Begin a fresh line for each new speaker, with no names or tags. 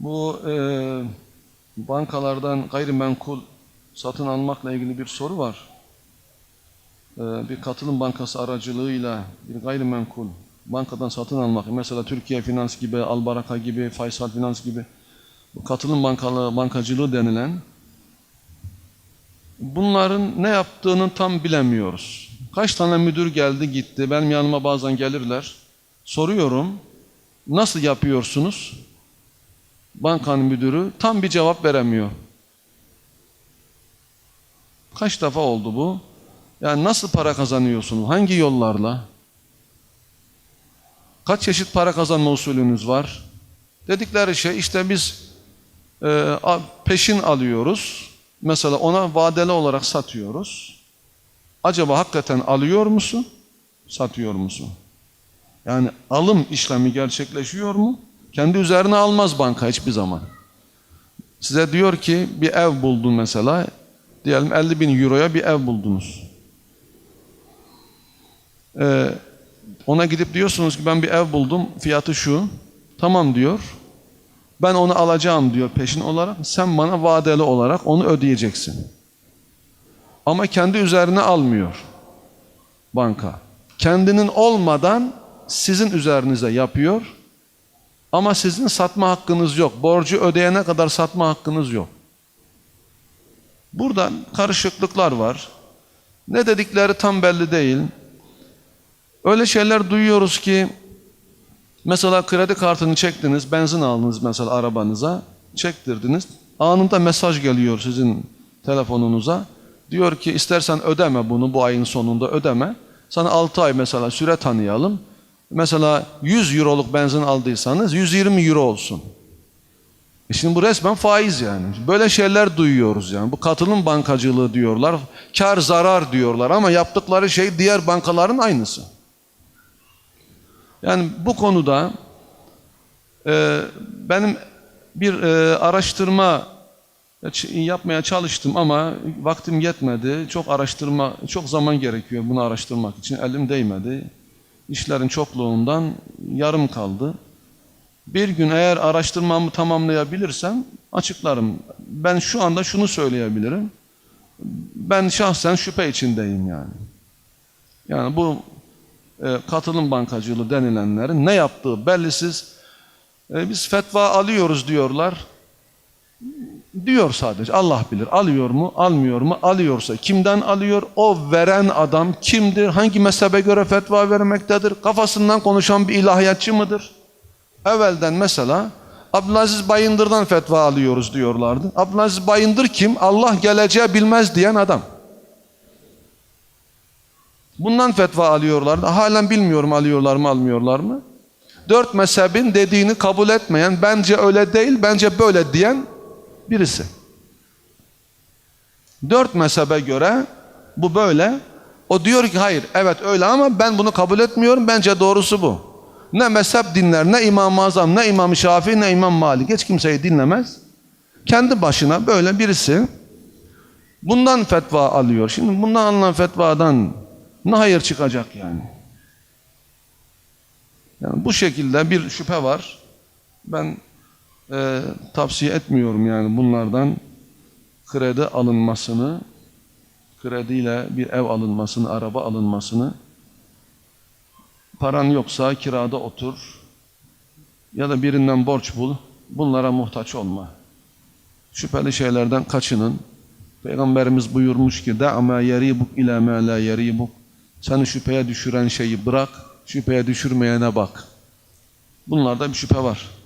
Bu e, bankalardan gayrimenkul satın almakla ilgili bir soru var. E, bir katılım bankası aracılığıyla bir gayrimenkul bankadan satın almak, mesela Türkiye Finans gibi, Albaraka gibi, Faysal Finans gibi bu katılım bankalı, bankacılığı denilen bunların ne yaptığını tam bilemiyoruz. Kaç tane müdür geldi gitti, benim yanıma bazen gelirler. Soruyorum, nasıl yapıyorsunuz? Bankanın müdürü tam bir cevap veremiyor. Kaç defa oldu bu? Yani nasıl para kazanıyorsunuz? Hangi yollarla? Kaç çeşit para kazanma usulünüz var? Dedikleri şey işte biz e, peşin alıyoruz. Mesela ona vadeli olarak satıyoruz. Acaba hakikaten alıyor musun? Satıyor musun? Yani alım işlemi gerçekleşiyor mu? Kendi üzerine almaz banka hiçbir zaman. Size diyor ki bir ev buldun mesela. Diyelim 50 bin euroya bir ev buldunuz. Ee, ona gidip diyorsunuz ki ben bir ev buldum fiyatı şu. Tamam diyor. Ben onu alacağım diyor peşin olarak. Sen bana vadeli olarak onu ödeyeceksin. Ama kendi üzerine almıyor banka. Kendinin olmadan sizin üzerinize yapıyor. Ama sizin satma hakkınız yok. Borcu ödeyene kadar satma hakkınız yok. Burada karışıklıklar var. Ne dedikleri tam belli değil. Öyle şeyler duyuyoruz ki mesela kredi kartını çektiniz, benzin aldınız mesela arabanıza, çektirdiniz. Anında mesaj geliyor sizin telefonunuza. Diyor ki istersen ödeme bunu bu ayın sonunda ödeme. Sana 6 ay mesela süre tanıyalım. Mesela 100 euroluk benzin aldıysanız 120 euro olsun. E şimdi bu resmen faiz yani. Böyle şeyler duyuyoruz yani. Bu katılım bankacılığı diyorlar. Kar zarar diyorlar ama yaptıkları şey diğer bankaların aynısı. Yani bu konuda e, benim bir e, araştırma yapmaya çalıştım ama vaktim yetmedi. Çok araştırma, çok zaman gerekiyor bunu araştırmak için. Elim değmedi. İşlerin çokluğundan yarım kaldı. Bir gün eğer araştırmamı tamamlayabilirsem açıklarım. Ben şu anda şunu söyleyebilirim. Ben şahsen şüphe içindeyim yani. Yani bu e, katılım bankacılığı denilenlerin ne yaptığı bellisiz. E, biz fetva alıyoruz diyorlar. Diyor sadece Allah bilir. Alıyor mu, almıyor mu? Alıyorsa kimden alıyor? O veren adam kimdir? Hangi mezhebe göre fetva vermektedir? Kafasından konuşan bir ilahiyatçı mıdır? Evvelden mesela Abdülaziz Bayındır'dan fetva alıyoruz diyorlardı. Abdülaziz Bayındır kim? Allah geleceği bilmez diyen adam. Bundan fetva alıyorlardı. Halen bilmiyorum alıyorlar mı almıyorlar mı? Dört mezhebin dediğini kabul etmeyen, bence öyle değil, bence böyle diyen birisi. Dört mezhebe göre bu böyle. O diyor ki hayır evet öyle ama ben bunu kabul etmiyorum. Bence doğrusu bu. Ne mezhep dinler, ne İmam-ı Azam, ne İmam Şafii, ne İmam Malik. Hiç kimseyi dinlemez. Kendi başına böyle birisi bundan fetva alıyor. Şimdi bundan alınan fetvadan ne hayır çıkacak yani? Yani bu şekilde bir şüphe var. Ben e, tavsiye etmiyorum yani bunlardan kredi alınmasını, krediyle bir ev alınmasını, araba alınmasını. Paran yoksa kirada otur ya da birinden borç bul. Bunlara muhtaç olma. Şüpheli şeylerden kaçının. Peygamberimiz buyurmuş ki da'ma yaribuk ila ma la yaribuk. Seni şüpheye düşüren şeyi bırak, şüpheye düşürmeyene bak. Bunlarda bir şüphe var.